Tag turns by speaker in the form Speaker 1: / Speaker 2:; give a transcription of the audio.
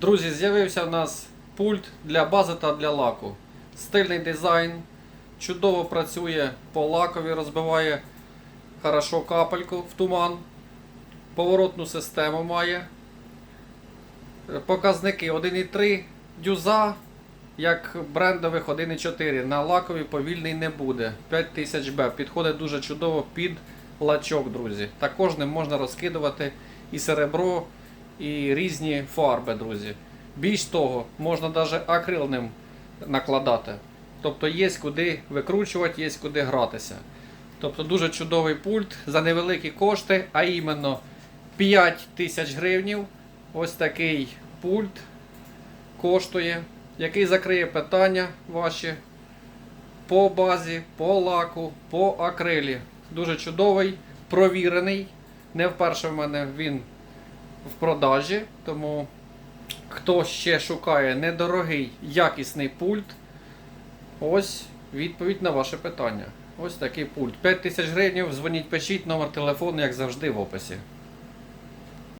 Speaker 1: Друзі, з'явився в нас пульт для бази та для лаку. Стильний дизайн, чудово працює по лакові, розбиває хорошо капельку в туман. Поворотну систему має. Показники 1,3 дюза, як брендових 1,4. На лакові повільний не буде. 5000 Б. Підходить дуже чудово під лачок, друзі. Також ним можна розкидувати і серебро, і різні фарби, друзі. Більш того, можна навіть акрил ним накладати. Тобто є куди викручувати, є куди гратися. Тобто дуже чудовий пульт за невеликі кошти, а іменно 5 тисяч гривнів. Ось такий пульт коштує, який закриє питання ваші по базі, по лаку, по акрилі. Дуже чудовий, провірений. Не вперше в мене він в продажі, тому хто ще шукає недорогий, якісний пульт, ось відповідь на ваше питання. Ось такий пульт. 5 тисяч гривень, дзвоніть, пишіть, номер телефону, як завжди, в описі.